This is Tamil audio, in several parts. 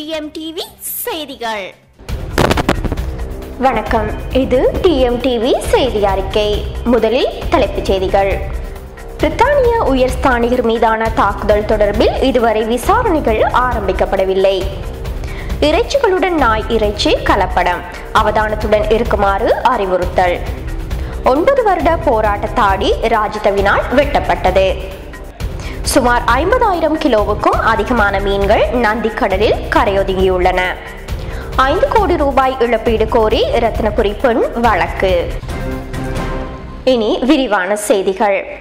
டிஎம்டிவி செய்திகள். வணக்கம். இது டிஎம்டிவி செய்தி அறிக்கை. முதலில் தலைப்புச் செய்திகள். பிரித்தானிய உயர் ஸ்தானிகர் மீதான தாக்குதல் தொடர்பில் இதுவரை விசாரணைகள் ஆரம்பிக்கப்படவில்லை. இறைச்சிகளுடன் நாய் இறைச்சி கலப்படம். அவதானத்துடன் இருக்குமாறு அறிவுறுத்தல். ஒன்பது வருட போராட்ட தாடி ராஜிதவினால் வெட்டப்பட்டது. சுமார் ஐம்பதாயிரம் கிலோவுக்கும் அதிகமான மீன்கள் நந்திக்கடலில் கரையொதுங்கியுள்ளன. ஐந்து கோடி ரூபாய் இழப்பீடு கோரி ரத்னபுரி பெண் வழக்கு. இனி விரிவான செய்திகள்.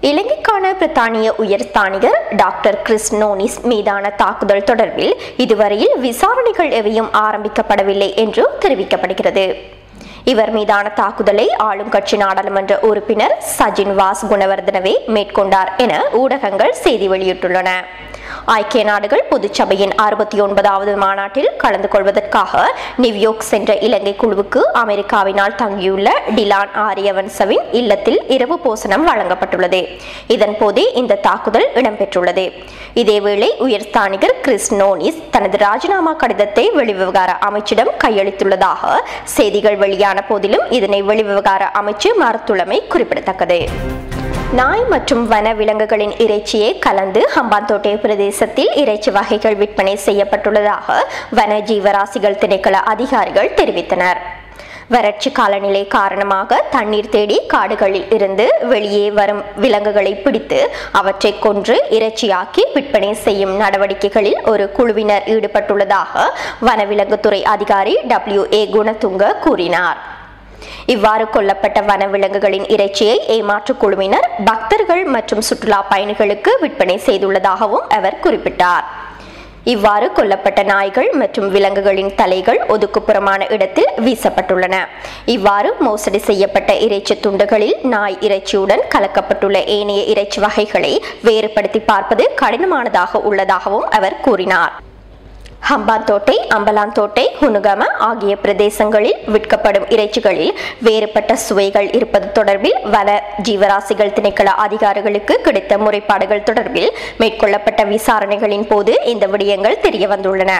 இலங்கைக்கான பிரித்தானிய உயர்ஸ்தானிகர் டாக்டர் கிறிஸ் நோனிஸ் மீதான தாக்குதல் தொடர்பில் இதுவரையில் விசாரணைகள் எவையும் ஆரம்பிக்கப்படவில்லை என்று தெரிவிக்கப்படுகிறது. இவர் மீதான தாக்குதலை ஆளும் கட்சி நாடாளுமன்ற உறுப்பினர் சஜின் வாஸ் குணவர்தனவே மேற்கொண்டார் என ஊடகங்கள் செய்தி வெளியிட்டுள்ளன. ஐக்கிய நாடுகள் பொதுச்சபையின் அறுபத்தி ஒன்பதாவது மாநாட்டில் கலந்து கொள்வதற்காக நியூயோர்க் சென்ற இலங்கை குழுவுக்கு அமெரிக்காவினால் தங்கியுள்ள டிலான் ஆரியவன்சவின் இல்லத்தில் இரவு போசனம் வழங்கப்பட்டுள்ளது. இதன் போதே இந்த தாக்குதல் இடம்பெற்றுள்ளது. இதேவேளை உயர்ஸ்தானிகர் கிறிஸ் நோனிஸ் தனது ராஜினாமா கடிதத்தை வெளிவிவகார அமைச்சிடம் கையளித்துள்ளதாக செய்திகள் வெளியான போதிலும் இதனை வெளிவிவகார அமைச்சு மறுத்துள்ளமை குறிப்பிடத்தக்கது. நாய் மற்றும் வன விலங்குகளின் இறைச்சியை கலந்து ஹம்பாந்தோட்டை பிரதேசத்தில் இறைச்சி வகைகள் விற்பனை செய்யப்பட்டுள்ளதாக வன ஜீவராசிகள் திணைக்கள அதிகாரிகள் தெரிவித்தனர். வறட்சி காலநிலை காரணமாக தண்ணீர் தேடி காடுகளில் இருந்து வெளியே வரும் விலங்குகளை பிடித்து அவற்றை கொன்று இறைச்சியாக்கி விற்பனை செய்யும் நடவடிக்கைகளில் ஒரு குழுவினர் ஈடுபட்டுள்ளதாக வனவிலங்குத்துறை அதிகாரி டபிள்யூ ஏ குணதுங்க கூறினார். இவ்வாறு கொல்லப்பட்ட வனவிலங்குகளின் இறைச்சியை ஏமாற்று குழுவினர் பக்தர்கள் மற்றும் சுற்றுலா பயணிகளுக்கு விற்பனை செய்துள்ளதாகவும் அவர் குறிப்பிட்டார். இவ்வாறு கொல்லப்பட்ட நாய்கள் மற்றும் விலங்குகளின் தலைகள் ஒதுக்குப்புறமான இடத்தில் வீசப்பட்டுள்ளன. இவ்வாறு மோசடி செய்யப்பட்ட இறைச்சி துண்டுகளில் நாய் இறைச்சியுடன் கலக்கப்பட்டுள்ள ஏனைய இறைச்சி வகைகளை வேறுபடுத்தி பார்ப்பது கடினமானதாக உள்ளதாகவும் அவர் கூறினார். ஹம்பாந்தோட்டை அம்பலாந்தோட்டை ஹுனுகம ஆகிய பிரதேசங்களில் விற்கப்படும் இறைச்சிகளில் வேறுபட்ட சுவைகள் இருப்பது தொடர்பில் வன ஜீவராசிகள் திணைக்கள அதிகாரிகளுக்கு கிடைத்த முறைப்பாடுகள் தொடர்பில் மேற்கொள்ளப்பட்ட விசாரணைகளின் போது இந்த விடயங்கள் தெரிய வந்துள்ளன.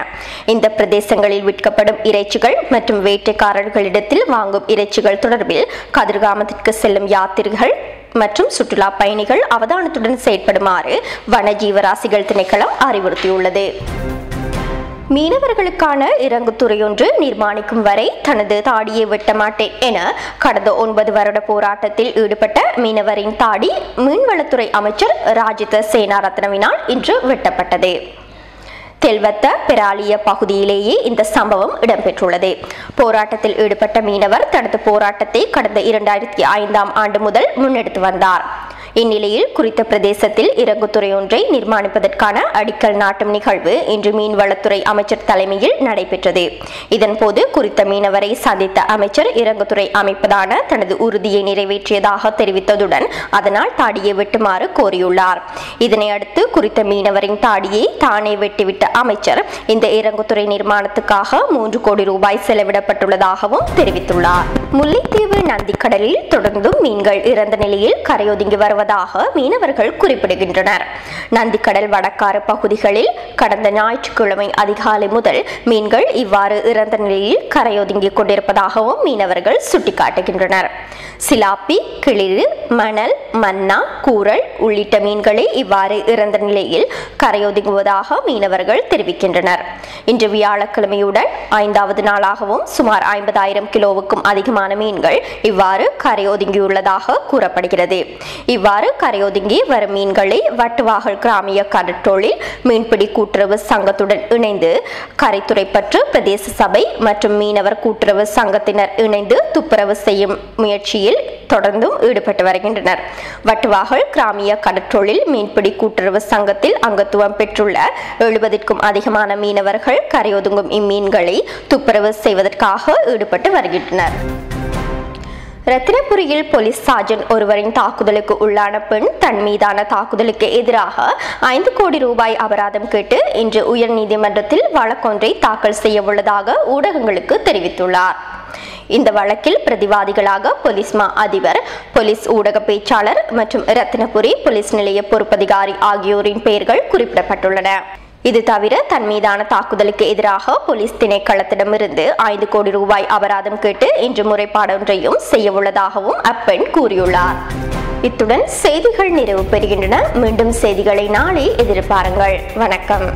இந்த பிரதேசங்களில் விற்கப்படும் இறைச்சிகள் மற்றும் வேட்டைக்காரர்களிடத்தில் வாங்கும் இறைச்சிகள் தொடர்பில் கதிர்காமத்திற்கு செல்லும் யாத்திரிகள் மற்றும் சுற்றுலா பயணிகள் அவதானத்துடன் செயற்படுமாறு வன ஜீவராசிகள் திணைக்களம் அறிவுறுத்தியுள்ளது. மீனவர்களுக்கான இறங்குத்துறையொன்று நிர்மாணிக்கும் வரை தனது தாடியை வெட்ட மாட்டேன் என கடந்த ஒன்பது வருட போராட்டத்தில் ஈடுபட்ட மீனவரின் தாடி மீன்வளத்துறை அமைச்சர் ராஜித சேனாரத்னவினால் இன்று வெட்டப்பட்டது. தெல்வத்த பெராலிய பகுதியிலேயே இந்த சம்பவம் இடம்பெற்றுள்ளது. போராட்டத்தில் ஈடுபட்ட மீனவர் தனது போராட்டத்தை கடந்த இரண்டாயிரத்தி ஐந்தாம் ஆண்டு முதல் முன்னெடுத்து வந்தார். இந்நிலையில் குறித்த பிரதேசத்தில் இறங்குத்துறை ஒன்றை நிர்மாணிப்பதற்கான அடிக்கல் நாட்டும் நிகழ்வு இன்று மீன்வளத்துறை அமைச்சர் தலைமையில் நடைபெற்றது. இதன்போது குறித்த மீனவரை சந்தித்த அமைச்சர் இறங்குத்துறை அமைப்பதான தனது உறுதியை நிறைவேற்றியதாக தெரிவித்ததுடன் அதனால் தாடியை வெட்டுமாறு கோரியுள்ளார். இதனையடுத்து குறித்த மீனவரின் தாடியை தானே வெட்டிவிட்ட அமைச்சர் இந்த இறங்குத்துறை நிர்மாணத்துக்காக மூன்று கோடி ரூபாய் செலவிடப்பட்டுள்ளதாகவும் தெரிவித்துள்ளார். முல்லைத்தீவு நந்திக்கடலில் தொடர்ந்தும் மீன்கள் இறந்த நிலையில் கரையொதுங்கி வருவது வருவதாக மீனவர்கள் குறிப்பிடுகின்றனர். நந்திக்கடல் வடக்காறு பகுதிகளில் கடந்த ஞாயிற்றுக்கிழமை அதிகாலை முதல் மீன்கள் இவ்வாறு இறந்த நிலையில் கரையொதுங்கிக் கொண்டிருப்பதாகவும் மீனவர்கள் சுட்டிக்காட்டுகின்றனர். சிலாப்பி கிளிறு மணல் மன்னா கூரல் உள்ளிட்ட மீன்களை இவ்வாறு இறந்த நிலையில் கரையொதுங்குவதாக மீனவர்கள் தெரிவிக்கின்றனர். இன்று வியாழக்கிழமையுடன் ஐந்தாவது நாளாகவும் சுமார் ஐம்பதாயிரம் கிலோவுக்கும் அதிகமான மீன்கள் இவ்வாறு கரையொதுங்கியுள்ளதாக கூறப்படுகிறது. இவ்வாறு கரையொதுங்கி வரும் மீன்களை வட்டுவாகல் கிராமிய கடற்றொழில் மீன்பிடி கூட்டுறவு சங்கத்துடன் இணைந்து கரைத்துறைப்பற்று பிரதேச சபை மற்றும் மீனவர் கூட்டுறவு சங்கத்தினர் இணைந்து துப்புரவு செய்யும் முயற்சியில் தொடர்ந்தும் ஈடுபட்டு வருகின்றனர். வட்டுவாகல் கிராமிய கடற்றொழில் மீன்பிடி கூட்டுறவு சங்கத்தில் அங்கத்துவம் பெற்றுள்ள எழுபதிற்கும் அதிகமான மீனவர்கள் கரையொதுங்கும் இம்மீன்களை துப்புரவு செய்வதற்காக ஈடுபட்டு வருகின்றனர். ரத்தினபுரியில் போலீஸ் சார்ஜன் ஒருவரின் தாக்குதலுக்கு உள்ளான பெண் தன் மீதான தாக்குதலுக்கு எதிராக ஐந்து கோடி ரூபாய் அபராதம் கேட்டு இன்று உயர்நீதிமன்றத்தில் வழக்கொன்றை தாக்கல் செய்ய உள்ளதாக ஊடகங்களுக்கு தெரிவித்துள்ளார். இந்த வழக்கில் பிரதிவாதிகளாக போலீஸ் மா அதிபர் போலீஸ் ஊடக பேச்சாளர் மற்றும் ரத்தினபுரி போலீஸ் நிலைய பொறுப்பதிகாரி ஆகியோரின் பெயர்கள் குறிப்பிடப்பட்டுள்ளன. இது தவிர தன் மீதான தாக்குதலுக்கு எதிராக போலீஸ் திணைக்களத்திடமிருந்து ஐந்து கோடி ரூபாய் அபராதம் கேட்டு இன்று முறைப்பாடொன்றையும் செய்யவுள்ளதாகவும் அப்பெண் கூறியுள்ளார். இத்துடன் செய்திகள் நிறைவு பெறுகின்றன. மீண்டும் செய்திகளை நாளை எதிர்பாருங்கள். வணக்கம்.